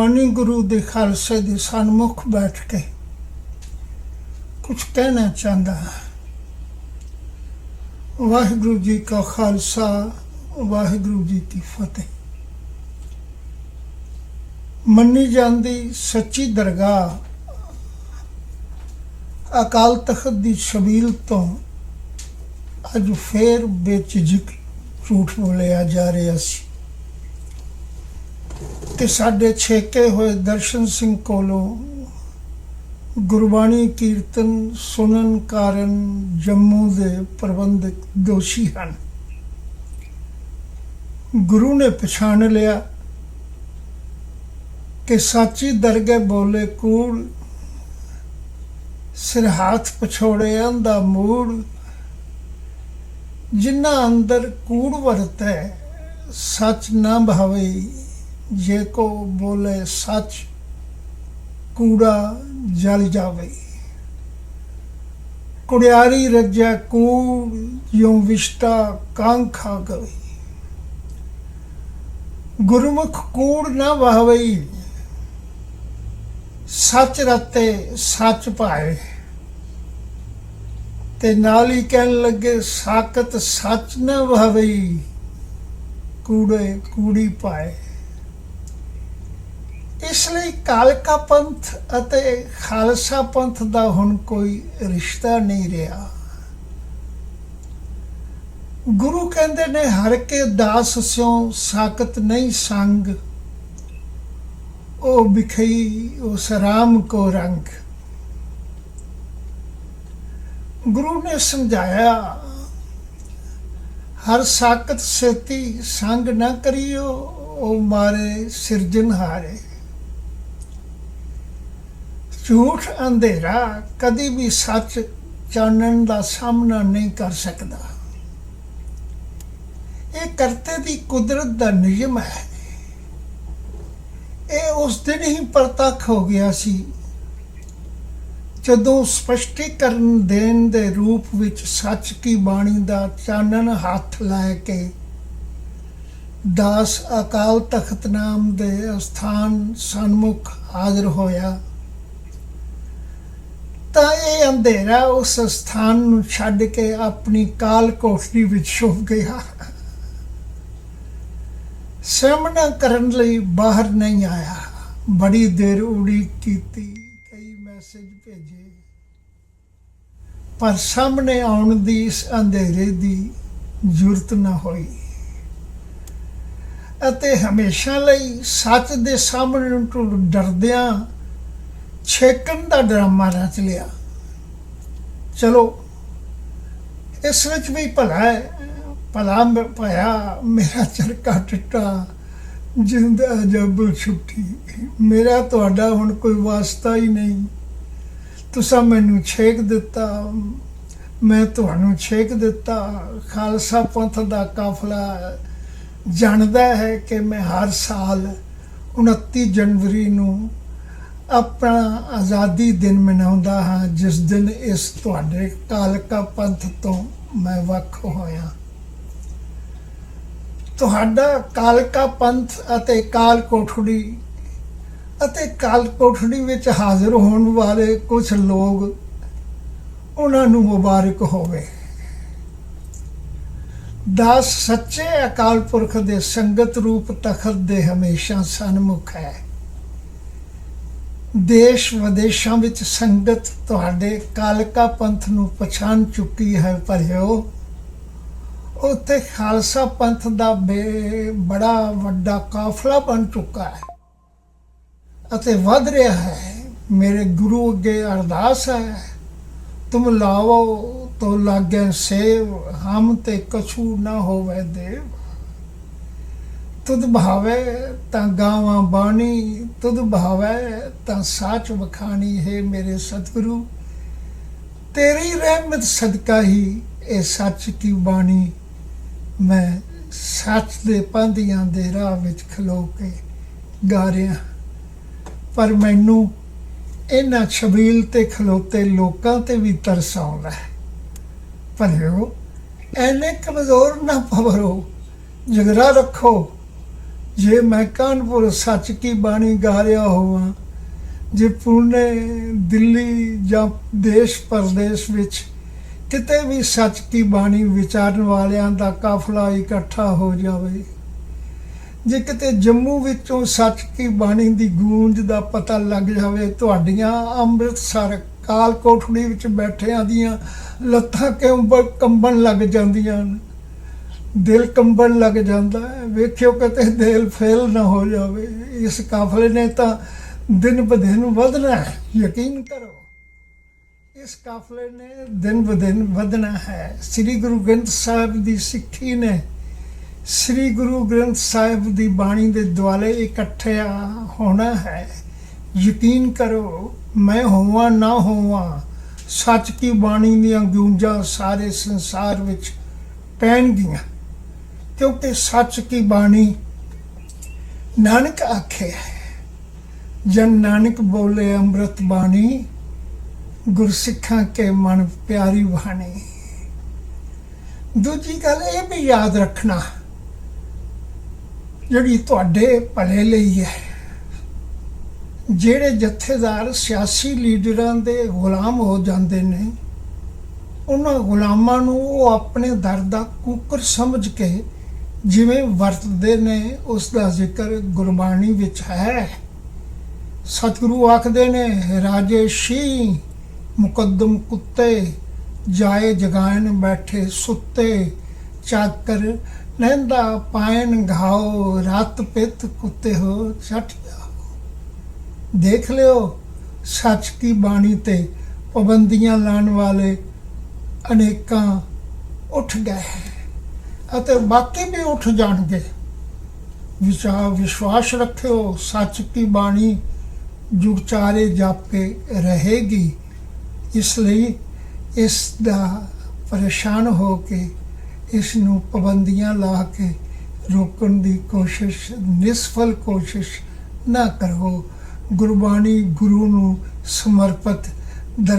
ਬਾਣੀ ਗੁਰੂ ਦੇ ਖਾਲਸੇ ਦੇ ਸਨਮੁਖ ਬੈਠ ਕੇ ਕੁਝ ਕਹਿਣਾ ਚਾਹੁੰਦਾ ਹਾਂ। ਵਾਹਿਗੁਰੂ ਜੀ ਕਾ ਖਾਲਸਾ, ਵਾਹਿਗੁਰੂ ਜੀ ਕੀ ਫਤਿਹ। ਮੰਨੀ ਜਾਂਦੀ ਸੱਚੀ ਦਰਗਾਹ ਅਕਾਲ ਤਖਤ ਦੀ ਸ਼ਬੀਲ ਤੋਂ ਅੱਜ ਫੇਰ ਬੇਝਿਜਕ ਝੂਠ ਬੋਲਿਆ ਜਾ ਰਿਹਾ ਸੀ। ਤੇ ਸਾਡੇ ਛੇਕੇ ਹੋਏ ਦਰਸ਼ਨ ਸਿੰਘ ਕੋਲੋਂ ਗੁਰਬਾਣੀ ਕੀਰਤਨ ਸੁਣਨ ਕਾਰਨ ਜੰਮੂ ਦੇ ਪ੍ਰਬੰਧਕ ਦੋਸ਼ੀ ਹਨ। ਗੁਰੂ ਨੇ ਪਛਾਣ ਲਿਆ ਕਿ ਸਾਚੀ ਦਰਗਾਹ ਬੋਲੇ ਕੂੜ ਸਿਰ ਹੱਥ ਪਛੋੜਿਆਂ ਦਾ ਮੂੜ ਜਿਨ੍ਹਾਂ ਅੰਦਰ ਕੂੜ ਵਰਤੈ, ਸੱਚ ਨਾ ਭਾਵੇ ਜੇ ਕੋ ਬੋਲੇ ਸੱਚ, ਕੂੜਾ ਜਲ ਜਾਵੇ। ਕੁੜਿਆਰੀ ਰੱਜਿਆ ਕੂੜ ਜਿਉ ਵਿਸ਼ਟਾ ਕਾਂਖਾ ਗਵੇ। ਗੁਰਮੁਖ ਕੂੜ ਨਾ ਵਾਹਵਈ ਸੱਚ ਰਤੇ ਸੱਚ ਪਾਏ ਤੇ ਨਾਲ ਹੀ ਕਹਿਣ ਲੱਗੇ ਸਾਕਤ ਸੱਚ ਨਾ ਵਾਹਵਈ ਕੂੜੇ ਕੂੜੀ ਪਾਏ। ਇਸ ਲਈ ਕਾਲਕਾ ਪੰਥ ਅਤੇ ਖਾਲਸਾ ਪੰਥ ਦਾ ਹੁਣ ਕੋਈ ਰਿਸ਼ਤਾ ਨਹੀਂ ਰਿਹਾ। ਗੁਰੂ ਕਹਿੰਦੇ ਨੇ, ਹਰ ਕੇ ਦਾਸ ਸਿਉ ਸਾਕਤ ਨਹੀਂ ਸੰਗ। ਉਹ ਬਿਖਈ ਉਸ ਰਾਮ ਕੋ ਰੰਗ। ਗੁਰੂ ਨੇ ਸਮਝਾਇਆ, ਹਰ ਸਾਕਤ ਸੇਤੀ ਸੰਗ ਨਾ ਕਰਿਓ, ਉਹ ਮਾਰੇ ਸਿਰਜਨਹਾਰੇ ਝੂਠ ਅੰਧੇਰਾ ਕਦੀ ਵੀ ਸੱਚ ਚਾਨਣ ਦਾ ਸਾਹਮਣਾ ਨਹੀਂ ਕਰ ਸਕਦਾ। ਇਹ ਕਰਤੇ ਦੀ ਕੁਦਰਤ ਦਾ ਨਿਯਮ ਹੈ। ਇਹ ਉਸ ਦਿਨ ਹੀ ਪ੍ਰਤੱਖ ਹੋ ਗਿਆ ਸੀ, ਜਦੋਂ ਸਪਸ਼ਟੀਕਰਨ ਦੇਣ ਦੇ ਰੂਪ ਵਿੱਚ ਸੱਚ ਕੀ ਬਾਣੀ ਦਾ ਚਾਨਣ ਹੱਥ ਲੈ ਕੇ ਦਾਸ ਅਕਾਲ ਤਖਤ ਨਾਮ ਦੇ ਅਸਥਾਨ ਸਨਮੁਖ ਹਾਜ਼ਰ ਹੋਇਆ। ਤਾਂ ਇਹ ਅੰਧੇਰਾ ਉਸ ਸਥਾਨ ਨੂੰ ਛੱਡ ਕੇ ਆਪਣੀ ਕਾਲ ਕੋਠੜੀ ਵਿੱਚ ਛੁਪ ਗਿਆ। ਸਾਹਮਣਾ ਕਰਨ ਲਈ ਬਾਹਰ ਨਹੀਂ ਆਇਆ। ਬੜੀ ਦੇਰ ਉਡੀਕ ਕੀਤੀ, ਕਈ ਮੈਸੇਜ ਭੇਜੇ। ਪਰ ਸਾਹਮਣੇ ਆਉਣ ਦੀ ਇਸ ਅੰਧੇਰੇ ਦੀ ਜ਼ਰੂਰਤ ਨਾ ਹੋਈ। ਅਤੇ ਹਮੇਸ਼ਾ ਲਈ ਸੱਚ ਦੇ ਸਾਹਮਣੇ ਨੂੰ ਡਰਦਿਆਂ ਛੇਕਣ ਦਾ ਡਰਾਮਾ ਰਚ ਲਿਆ। ਚਲੋ, ਇਸ ਵਿੱਚ ਵੀ ਭਲਾ ਹੈ, ਭਲਾ ਮ- ਭਇਆ ਮੇਰਾ ਚਰਕਾ ਟੁੱਟਾ, ਜਿੰਦਾ ਜਬ ਛੁੱਟੀ। ਮੇਰਾ ਤੁਹਾਡਾ ਹੁਣ ਕੋਈ ਵਾਸਤਾ ਹੀ ਨਹੀਂ। ਤੁਸੀਂ ਮੈਨੂੰ ਛੇਕ ਦਿੱਤਾ, ਮੈਂ ਤੁਹਾਨੂੰ ਛੇਕ ਦਿੱਤਾ। ਖਾਲਸਾ ਪੰਥ ਦਾ ਕਾਫਲਾ ਜਾਣਦਾ ਹੈ ਕਿ ਮੈਂ ਹਰ ਸਾਲ 29 ਜਨਵਰੀ ਨੂੰ ਆਪਣਾ ਆਜ਼ਾਦੀ ਦਿਨ ਮਨਾਉਂਦਾ ਹਾਂ, ਜਿਸ ਦਿਨ ਇਸ ਤੁਹਾਡੇ ਕਾਲਕਾ ਪੰਥ ਤੋਂ ਮੈਂ ਵੱਖ ਹੋਇਆ। ਤੁਹਾਡਾ ਕਾਲਕਾ ਪੰਥ ਅਤੇ ਕਾਲ ਕੋਠੜੀ ਅਤੇ ਕਾਲ ਕੋਠੜੀ ਵਿੱਚ ਹਾਜ਼ਰ ਹੋਣ ਵਾਲੇ ਕੁਝ ਲੋਕ ਉਹਨਾਂ ਨੂੰ ਮੁਬਾਰਕ ਹੋਵੇ। ਦਾਸ ਸੱਚੇ ਅਕਾਲ ਪੁਰਖ ਦੇ ਸੰਗਤ ਰੂਪ ਤਖਤ ਦੇ ਹਮੇਸ਼ਾ ਸਨਮੁਖ ਹੈ। ਦੇਸ਼ ਵਿਦੇਸ਼ਾਂ ਵਿੱਚ ਸੰਗਤ ਤੁਹਾਡੇ ਕਾਲਕਾ ਪੰਥ ਨੂੰ ਪਛਾਣ ਚੁੱਕੀ ਹੈ ਭਲਿਓ ਉੱਥੇ ਖਾਲਸਾ ਪੰਥ ਦਾ ਬੇ, ਬੜਾ ਵੱਡਾ ਕਾਫਲਾ ਬਣ ਚੁੱਕਾ ਹੈ ਅਤੇ ਵੱਧ ਰਿਹਾ ਹੈ। ਮੇਰੇ ਗੁਰੂ ਅੱਗੇ ਅਰਦਾਸ ਹੈ, ਤੁਮ ਲਾਵੋ ਤੋ ਲਾਗੇ ਸੇਵ, ਹਮ ਤੇ ਕਛੂ ਨਾ ਹੋਵੇ ਦੇਵ। ਤੁਧ ਭਾਵੇ ਤਾਂ ਗਾਵਾਂ ਬਾਣੀ, ਤੁਧ ਭਾਵੇ ਤਾਂ ਸਾਚ ਵਖਾਣੀ ਹੈ ਮੇਰੇ ਸਤਿਗੁਰੂ। ਤੇਰੀ ਰਹਿਮਤ ਸਦਕਾ ਹੀ ਇਹ ਸੱਚ ਕੀ ਬਾਣੀ ਮੈਂ ਸੱਚ ਦੇ ਪੰਧੀਆਂ ਦੇ ਰਾਹ ਵਿੱਚ ਖਲੋ ਕੇ ਗਾ ਰਿਹਾ ਪਰ ਮੈਨੂੰ ਇਹਨਾਂ ਛਬੀਲ ਤੇ ਖਲੋਤੇ ਲੋਕਾਂ ਤੇ ਵੀ ਤਰਸ ਆਉਂਦਾ ਹੈ। ਭਲਿਓ, ਐਨੇ ਕਮਜ਼ੋਰ ਨਾ ਪਵਰੋ, ਜਗਰਾ ਰੱਖੋ। ਜੇ ਮੈਂ ਕਾਨਪੁਰ ਸੱਚ ਕੀ ਬਾਣੀ ਗਾ ਰਿਹਾ ਹੋਵਾਂ ਜੇ ਪੁਣੇ, ਦਿੱਲੀ ਜਾਂ ਦੇਸ਼ ਪਰਦੇਸ਼ ਵਿੱਚ ਕਿਤੇ ਵੀ ਸੱਚ ਕੀ ਬਾਣੀ ਵਿਚਾਰਨ ਵਾਲਿਆਂ ਦਾ ਕਾਫਲਾ ਇਕੱਠਾ ਹੋ ਜਾਵੇ, ਜੇ ਕਿਤੇ ਜੰਮੂ ਵਿੱਚੋਂ ਸੱਚ ਕੀ ਬਾਣੀ ਦੀ ਗੂੰਜ ਦਾ ਪਤਾ ਲੱਗ ਜਾਵੇ, ਤੁਹਾਡੀਆਂ ਅੰਮ੍ਰਿਤਸਰ ਕਾਲ ਕੋਠੜੀ ਵਿੱਚ ਬੈਠਿਆਂ ਦੀਆਂ ਲੱਤਾਂ ਕਿਉਂ ਬ- ਕੰਬਣ ਲੱਗ ਜਾਂਦੀਆਂ ਹਨ? ਦਿਲ ਕੰਬਣ ਲੱਗ ਜਾਂਦਾ ਹੈ। ਵੇਖਿਓ ਕਿਤੇ ਦਿਲ ਫੇਲ ਨਾ ਹੋ ਜਾਵੇ। ਇਸ ਕਾਫਲੇ ਨੇ ਤਾਂ ਦਿਨ ਬ ਦਿਨ ਵਧਣਾ ਹੈ, ਯਕੀਨ ਕਰੋ। ਇਸ ਕਾਫਲੇ ਨੇ ਦਿਨ ਬ ਦਿਨ ਵਧਣਾ ਹੈ। ਸ੍ਰੀ ਗੁਰੂ ਗ੍ਰੰਥ ਸਾਹਿਬ ਦੀ ਸਿੱਖੀ ਨੇ ਸ੍ਰੀ ਗੁਰੂ ਗ੍ਰੰਥ ਸਾਹਿਬ ਦੀ ਬਾਣੀ ਦੇ ਦੁਆਲੇ ਇਕੱਠਿਆ ਹੋਣਾ ਹੈ। ਯਕੀਨ ਕਰੋ, ਮੈਂ ਹੋਵਾਂ ਨਾ ਹੋਵਾਂ, ਸੱਚ ਕੀ ਬਾਣੀ ਦੀਆਂ ਗੂੰਜਾਂ ਸਾਰੇ ਸੰਸਾਰ ਵਿੱਚ ਪੈਣਗੀਆਂ। ਕਿਉਂਕਿ ਸੱਚ ਕੀ ਬਾਣੀ, ਨਾਨਕ ਆਖੇ ਹੈ ਜਨ ਨਾਨਕ ਬੋਲੇ ਅੰਮ੍ਰਿਤ ਬਾਣੀ ਗੁਰਸਿੱਖਾਂ ਕੇ ਮਨ ਪਿਆਰੀ ਬਾਣੀ ਦੂਜੀ ਗੱਲ ਇਹ ਵੀ ਯਾਦ ਰੱਖਣਾ, ਜਿਹੜੀ ਤੁਹਾਡੇ ਭਲੇ ਲਈ ਹੈ। ਜਿਹੜੇ ਜਥੇਦਾਰ ਸਿਆਸੀ ਲੀਡਰਾਂ ਦੇ ਗੁਲਾਮ ਹੋ ਜਾਂਦੇ ਨੇ, ਉਹਨਾਂ ਗੁਲਾਮਾਂ ਨੂੰ ਉਹ ਆਪਣੇ ਦਰ ਦਾ ਕੁੱਕਰ ਸਮਝ ਕੇ ਜਿਵੇਂ ਵਰਤਦੇ ਨੇ, ਉਸ ਦਾ ਜ਼ਿਕਰ ਗੁਰਬਾਣੀ ਵਿੱਚ ਹੈ। ਸਤਿਗੁਰੂ ਆਖਦੇ ਨੇ, ਰਾਜੇ ਸ਼ੀ ਮੁਕੱਦਮ ਕੁੱਤੇ, ਜਾਏ ਜਗਾਇਨ ਬੈਠੇ ਸੁੱਤੇ ਚਾਕਰ ਲਹਿੰਦਾ ਪਾਇਨ ਘਾਓ ਰਾਤ ਪਿਤ ਕੁੱਤੇ ਹੋ ਛੱਟ ਦੇਖ ਲਿਓ, ਸੱਚ ਕੀ ਬਾਣੀ ਤੇ ਪਾਬੰਦੀਆਂ ਲਾਉਣ ਵਾਲੇ ਅਨੇਕਾਂ ਉੱਠ ਗਏ ਅਤੇ ਬਾਕੀ ਵੀ ਉੱਠ ਜਾਣਗੇ। ਵਿਚਾਰ, ਵਿਸ਼ਵਾਸ ਰੱਖਿਓ, ਸੱਚ ਕੀ ਬਾਣੀ ਜੁਗ ਚਾਰੇ ਜਾਪੇ ਰਹੇਗੀ, ਇਸ ਲਈ ਇਸ ਦਾ ਪਰੇਸ਼ਾਨ ਹੋ ਕੇ ਇਸ ਨੂੰ ਪਾਬੰਦੀਆਂ ਲਾ ਕੇ ਰੋਕਣ ਦੀ ਕੋਸ਼ਿਸ਼, ਨਿਸਫਲ ਕੋਸ਼ਿਸ਼ ਨਾ ਕਰੋ। ਗੁਰਬਾਣੀ ਗੁਰੂ ਨੂੰ ਸਮਰਪਿਤ ਦਰਸ਼ਨ